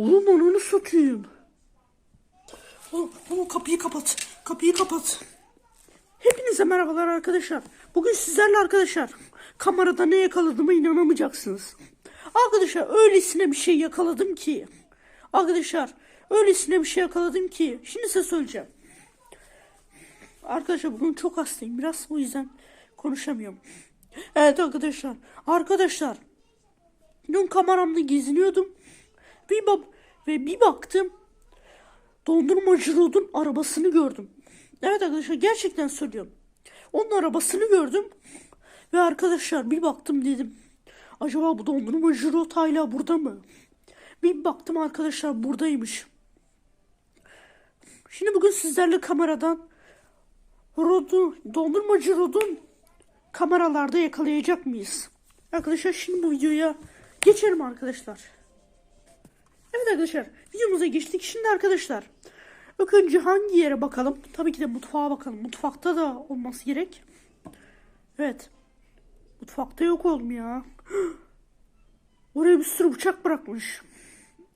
Oğlum ananı satayım. Oğlum, oğlum kapıyı kapat. Kapıyı kapat. Hepinize merhabalar arkadaşlar. Bugün sizlerle arkadaşlar kamerada ne yakaladığıma inanamayacaksınız. Arkadaşlar öylesine bir şey yakaladım ki. Arkadaşlar öylesine bir şey yakaladım ki. Şimdi size söyleyeceğim. Arkadaşlar bugün çok hastayım biraz o yüzden konuşamıyorum. Evet arkadaşlar. Arkadaşlar. Dün kameramda geziniyordum. Bir bab ve bir baktım. Dondurmacı Rod'un arabasını gördüm. Evet arkadaşlar gerçekten söylüyorum. Onun arabasını gördüm. Ve arkadaşlar bir baktım dedim. Acaba bu dondurmacı Rod hala burada mı? Bir baktım arkadaşlar buradaymış. Şimdi bugün sizlerle kameradan Rod'u, dondurmacı Rod'un kameralarda yakalayacak mıyız? Arkadaşlar şimdi bu videoya geçelim arkadaşlar. Evet arkadaşlar videomuza geçtik. Şimdi arkadaşlar ilk önce hangi yere bakalım? Tabii ki de mutfağa bakalım. Mutfakta da olması gerek. Evet. Mutfakta yok oğlum ya. Oraya bir sürü bıçak bırakmış.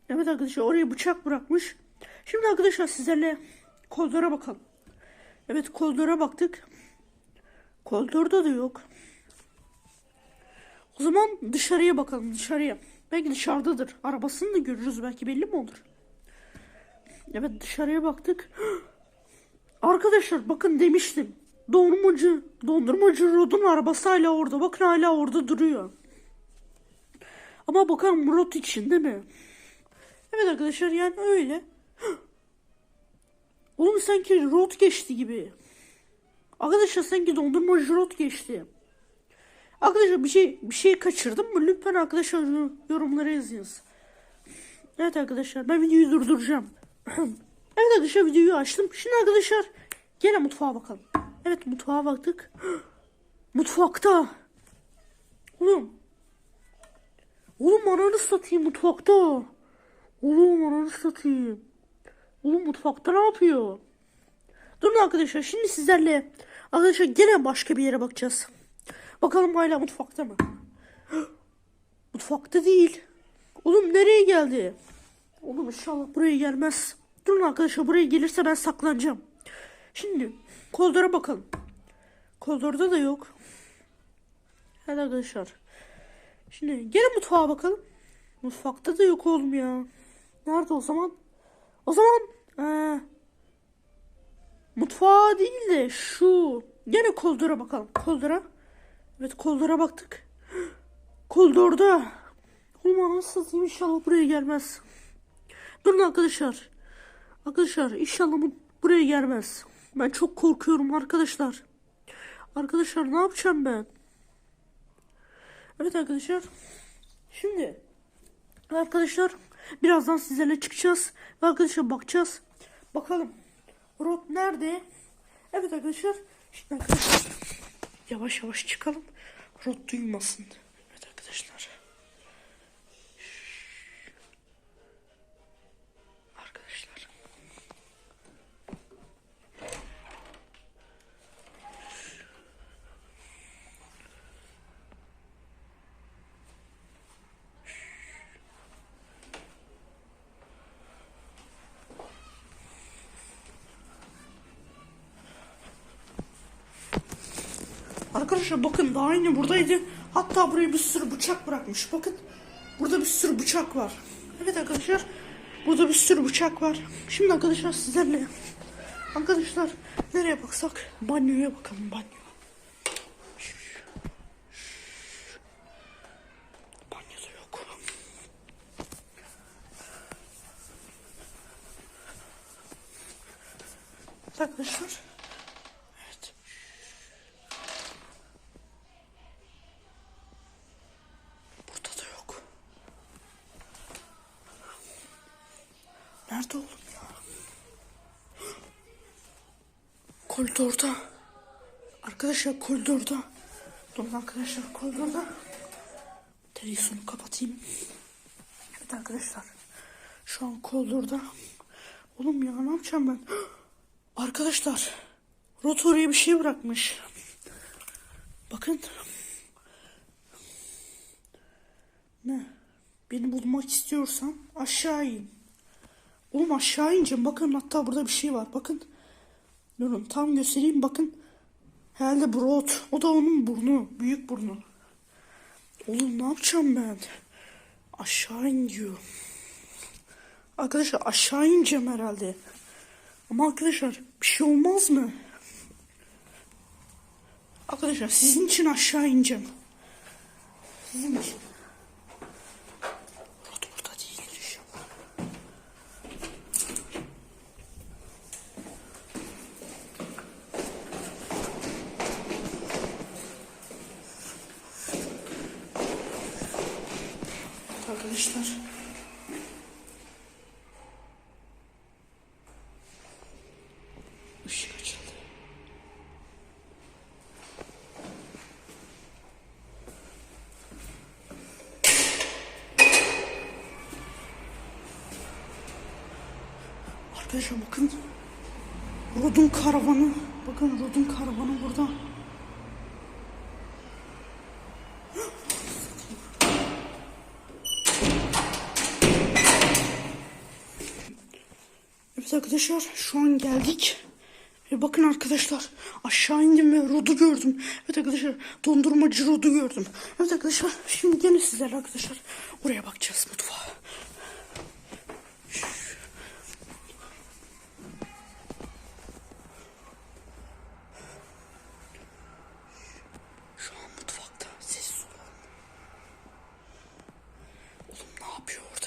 Evet arkadaşlar oraya bıçak bırakmış. Şimdi arkadaşlar sizlerle koridora bakalım. Evet koridora baktık. Koridorda da yok. O zaman dışarıya bakalım dışarıya. Belki dışarıdadır. Arabasını da görürüz belki belli mi olur? Evet dışarıya baktık. Arkadaşlar bakın demiştim. Dondurmacı, dondurmacı Rod'un arabası hala orada. Bakın hala orada duruyor. Ama bakalım Rod için değil mi? Evet arkadaşlar yani öyle. Oğlum sanki Rod geçti gibi. Arkadaşlar sanki dondurmacı Rod geçti. Arkadaşlar bir şey bir şey kaçırdım mı? Lütfen arkadaşlar yor- yorumlara yazınız. Evet arkadaşlar ben videoyu durduracağım. evet arkadaşlar videoyu açtım. Şimdi arkadaşlar gene mutfağa bakalım. Evet mutfağa baktık. Mutfakta. Oğlum. Oğlum ananı satayım mutfakta. Oğlum ananı satayım. Oğlum mutfakta ne yapıyor? Durun arkadaşlar şimdi sizlerle arkadaşlar gene başka bir yere bakacağız. Bakalım hala mutfakta mı? Mutfakta değil. Oğlum nereye geldi? Oğlum inşallah buraya gelmez. Durun arkadaşlar buraya gelirse ben saklanacağım. Şimdi koridora bakalım. Koridorda da yok. Hadi arkadaşlar. Şimdi gene mutfağa bakalım. Mutfakta da yok oğlum ya. Nerede o zaman? O zaman ee, mutfağa değil de şu gene koridora bakalım. Koridora. Evet koridora baktık. Koridorda. Oğlum anasını satayım inşallah buraya gelmez. Durun arkadaşlar. Arkadaşlar inşallah bu buraya gelmez. Ben çok korkuyorum arkadaşlar. Arkadaşlar ne yapacağım ben? Evet arkadaşlar. Şimdi arkadaşlar birazdan sizlerle çıkacağız. Ve arkadaşlar bakacağız. Bakalım. Rod nerede? Evet arkadaşlar. Şimdi arkadaşlar yavaş yavaş çıkalım. Rod duymasın. Evet. Arkadaşlar. Arkadaşlar bakın daha yine buradaydı. Hatta buraya bir sürü bıçak bırakmış. Bakın burada bir sürü bıçak var. Evet arkadaşlar burada bir sürü bıçak var. Şimdi arkadaşlar sizlerle arkadaşlar nereye baksak banyoya bakalım banyo. Banyoda yok. Arkadaşlar evet. Burada da yok. Nerede oğlum ya? Koridorda. Arkadaşlar koridorda. Durun arkadaşlar koridorda. Televizyonu kapatayım. Evet arkadaşlar. Şu an koridorda. Oğlum ya ne yapacağım ben? Arkadaşlar. Rot oraya bir şey bırakmış. Bakın. Ne? beni bulmak istiyorsan aşağı in. Oğlum aşağı ineceğim. Bakın hatta burada bir şey var. Bakın. Durun tam göstereyim. Bakın. Herhalde Broad. O da onun burnu. Büyük burnu. Oğlum ne yapacağım ben? Aşağı in diyor. Arkadaşlar aşağı ineceğim herhalde. Ama arkadaşlar bir şey olmaz mı? Arkadaşlar sizin için aşağı ineceğim. Sizin için. Arkadaşlar. Işık açıldı. Arkadaşlar bakın. Rodun karavanı. Bakın Rodun karavanı burada. Arkadaşlar şu an geldik. Ve bakın arkadaşlar aşağı indim ve Rod'u gördüm. Evet arkadaşlar dondurmacı Rod'u gördüm. Evet arkadaşlar şimdi gelin sizlerle arkadaşlar oraya bakacağız mutfağa. Şu an mutfakta sessiz olun. Oğlum ne yapıyor orada?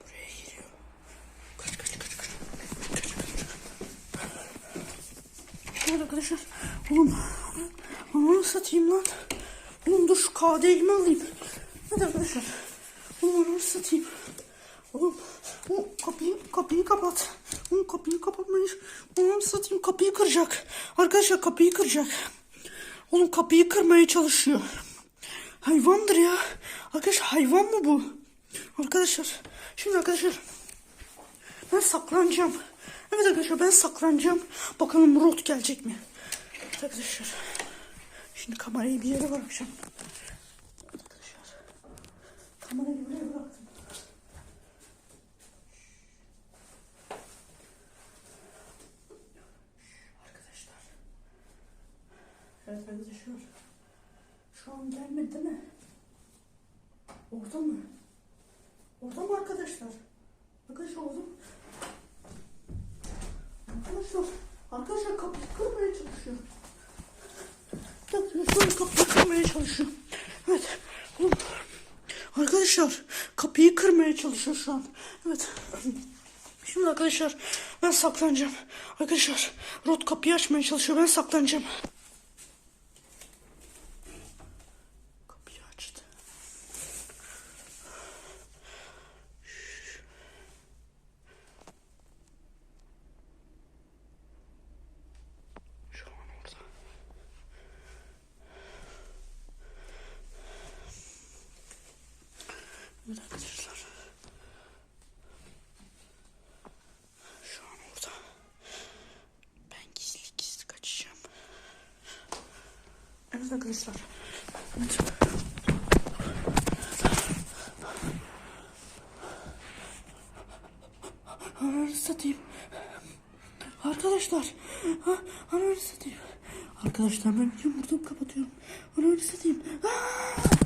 Buraya giriyor. Kaç kaç kaç kaç. Kaç kaç. Evet arkadaşlar. Oğlum. Ananı satayım lan. Oğlum dur şu KD'yi alayım. Evet arkadaşlar. Oğlum ananı satayım. Oğlum, oğlum kapıyı, kapıyı kapat. Oğlum kapıyı kapatmayın. Oğlum satayım kapıyı kıracak. Arkadaşlar kapıyı kıracak. Oğlum kapıyı kırmaya çalışıyor. Hayvandır ya. Arkadaşlar hayvan mı bu? Arkadaşlar. Şimdi arkadaşlar. Ben saklanacağım. Evet arkadaşlar ben saklanacağım. Bakalım Rot gelecek mi? Arkadaşlar. Şimdi kamerayı bir yere bırakacağım. Arkadaşlar. Kamerayı buraya bıraktım. Arkadaşlar. Evet arkadaşlar. Şu an gelmedi değil mi? Orada mı? Orada mı arkadaşlar? Arkadaşlar orada mı? Arkadaşlar, arkadaşlar kapıyı kırmaya çalışıyor. Arkadaşlar kapıyı kırmaya çalışıyor. Evet. Arkadaşlar kapıyı kırmaya çalışıyor şu an. Evet. Şimdi arkadaşlar ben saklanacağım. Arkadaşlar Rod kapıyı açmaya çalışıyor. Ben saklanacağım. Arkadaşlar. Şu an orada. Ben gizli gizli kaçacağım. Evet arkadaşlar. Ananı satayım. Arkadaşlar. Ha, ananı satayım. Arkadaşlar ben yumurtamı kapatıyorum. Ananı satayım. Aa!